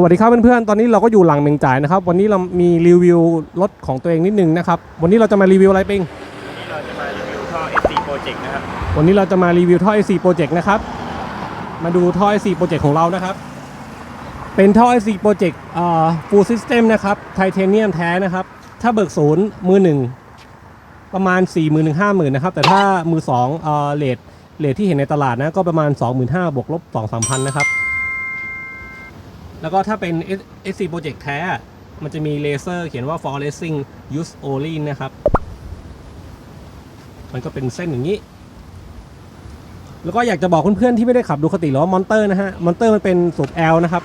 สวัสดีครับเพื่อนๆ ตอนนี้เราก็อยู่หลังเหม่งจ่ายนะครับ วันนี้เรามีรีวิวรถของตัวเองนิดนึงนะครับ วันนี้เราจะมารีวิวอะไรปิง วันนี้เราจะมารีวิวท่อ SC Project นะครับ วันนี้เราจะมารีวิวท่อ AC Project นะครับ มาดูท่อ AC Project ของเรานะครับ เป็นท่อ AC Project อ่า full system นะครับ ไทเทเนียมแท้นะครับ ถ้าเบิกศูนย์มือหนึ่งประมาณ4 0 0 0 0 0ถึง50,000นะครับ แต่ถ้ามือ2เอ่อเลทเลทที่เห็นในตลาดนะ ก็ประมาณ 25,000บวกลบ2-3พันนะครับ แล้วก็ถ้าเป็น SC Project แท้ มันจะมีเลเซอร์เขียนว่า for racing use only นะครับ มันก็เป็นเส้นอย่างนี้ แล้วก็อยากจะบอกเพื่อนๆที่ไม่ได้ขับดูคติหรอว่ามอนเตอร์นะฮะ มอนเตอร์มันเป็นสูบ L นะครับ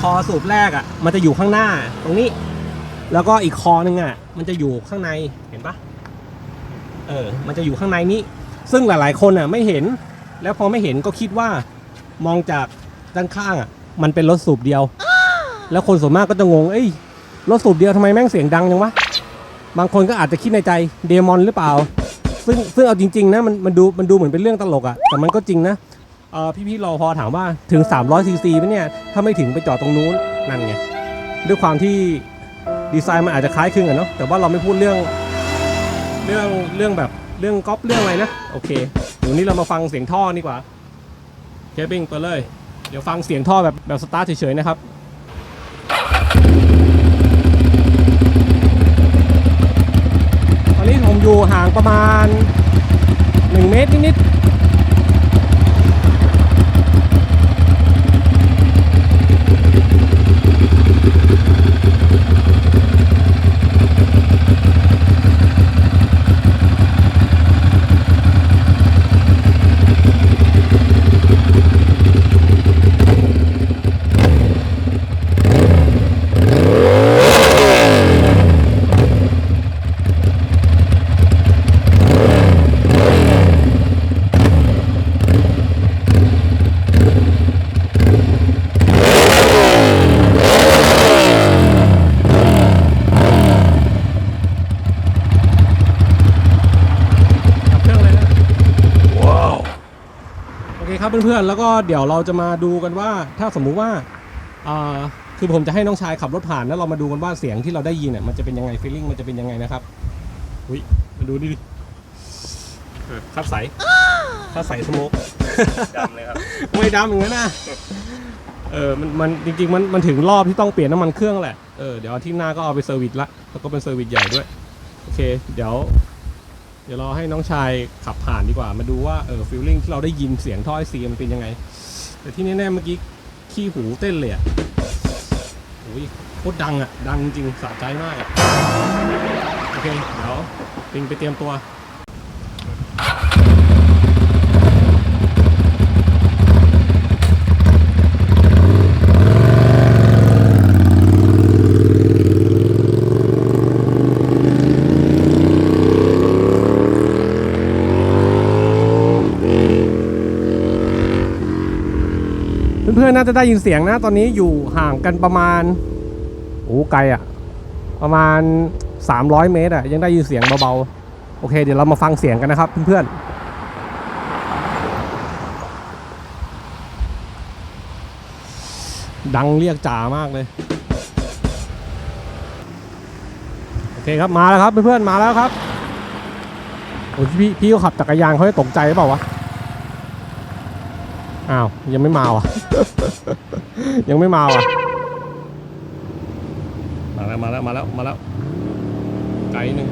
คอสูบแรกอะ่ะ มันจะอยู่ข้างหน้าตรงนี้ แล้วก็อีกคอหนึ่งอะ่ะ มันจะอยู่ข้างใน เห็นปะเออ มันจะอยู่ข้างในนี้ ซึ่งหลายๆคนอะไม่เห็น แล้วพอไม่เห็นก็คิดว่ามองจาก ด้านข้างอะมันเป็นรถสูบเดียว แล้วคนส่วนมากก็จะงง เอ้ยรถสูบเดียวทำไมแม่งเสียงดังจังวะ บางคนก็อาจจะคิดในใจเดมอนหรือเปล่า ซึ่งซึ่งเอาจริงๆนะมันมันดูมันดูเหมือนเป็นเรื่องตลกอะแต่มันก็จริงนะเออพี่ๆรอพอถามว่าถึง 300ซีซีไหมเนี่ยถ้าไม่ถึงไปจอดตรงนู้นนั่นไงด้วยความที่ดีไซน์มันอาจจะคล้ายคลึงอะเนาะแต่ว่าเราไม่พูดเรื่องเรื่องเรื่องแบบเรื่องก๊อปเรื่องอะไรนะ โอเคเดี๋ยวนี้เรามาฟังเสียงท่อดีกว่าเคปิ้งไปเลย เดี๋ยวฟังเสียงท่อแบบแบบสตาร์ทเฉยๆนะครับตอนนี้ผมอยู่ห่างประมาณ 1 เมตรนิดๆกับเครื่องเลยนะว้าว โอเคครับเพื่อนๆแล้วก็เดี๋ยวเราจะมาดูกันว่า ถ้าสมมุติว่าอ่าคือผมจะให้น้องชายขับรถผ่านแล้วเรามาดูกันว่าเสียงที่เราได้ยินเนี่ยมันจะเป็นยังไงฟีลลิ่งมันจะเป็นยังไงนะครับอุ้ยมาดูดิดิคัดใสคัดใสสโมก ดำเลยครับ ไม่ดำอย่างนั้นนะ เออ มัน มัน จริงๆ มัน มันถึงรอบที่ต้องเปลี่ยนน้ำมันเครื่องแหละ เออ เดี๋ยวอาที่หน้าก็เอาไปเซอร์วิสละ แล้วก็เป็นเซอร์วิสใหญ่ด้วย โอเค เดี๋ยว เดี๋ยวเราให้น้องชายขับผ่านดีกว่า มาดูว่าเออฟิลลิ่งที่เราได้ยินเสียงท่อไอซีมันเป็นยังไง แต่ที่แน่ๆเมื่อกี้ขี้หูเต้นเลยอะโอ้ยโคตรดังอะ ดังจริงสะใจมากอะโอเค เดี๋ยวปิงไปเตรียมตัว พื่อนๆน่าจะได้ยินเสียงนะ ตอนนี้อยู่ห่างกันประมาณโอ้ไกลอะประมาณ 300 เมตรอะยังได้ยินเสียงเบาๆโอเค เดี๋ยวเรามาฟังเสียงกันนะครับเพื่อนๆดังเรียกจ๋ามากเลย โอเคครับมาแล้วครับเพื่อนๆมาแล้วครับโอ้พี่พี่เขาขับจักรยานเขาจะตกใจหรือเปล่าวะ อ้าวยังไม่มาว่ะ ยังไม่มาว่ะ มาแล้วมาแล้วมาแล้วมาแล้วไกลนิดนึง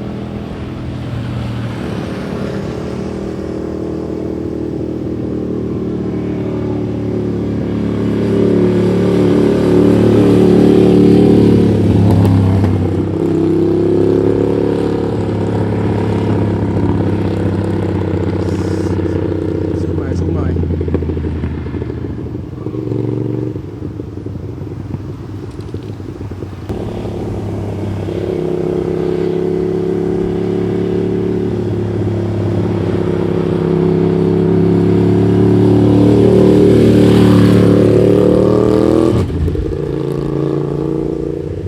ซูมหน่อยซูมหน่อย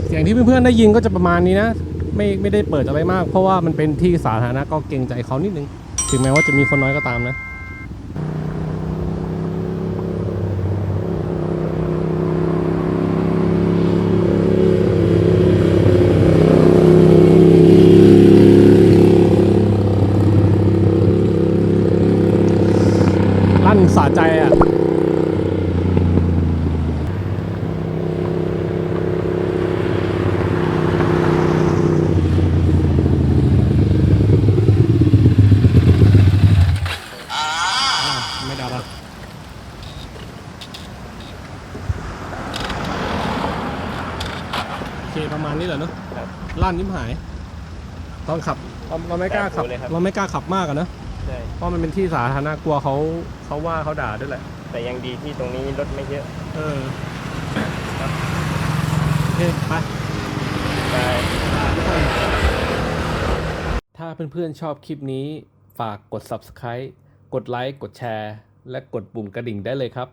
เสียงที่เพื่ อนๆได้ยินก็จะประมาณนี้นะ ไม่ไม่ได้เปิดอะไรมาก เพราะว่ามันเป็นที่สาธารณะก็เกรงใจเขานิดนึง ถึงแม้ว่าจะมีคนน้อยก็ตามนะ เคประมา ณนี้แหละเนอะครับ ลั่นยิ้มหาย ตอนขับเราเราไม่กล้าขับแบบหูเลยครับ เราไม่กล้าขับมากอะเนอะใช่เพราะมันเป็นที่สาธารณะกลัวเขาเขาว่าเขาด่าด้วยแหละ แต่ยังดีที่ตรงนี้รถไม่เยอะเออโอเคไป ใช่ ถ้าเพื่อนๆชอบคลิปนี้ ฝากกด subscribe กดไลค์ กดแชร์ และกดปุ่มกระดิ่งได้เลยครับ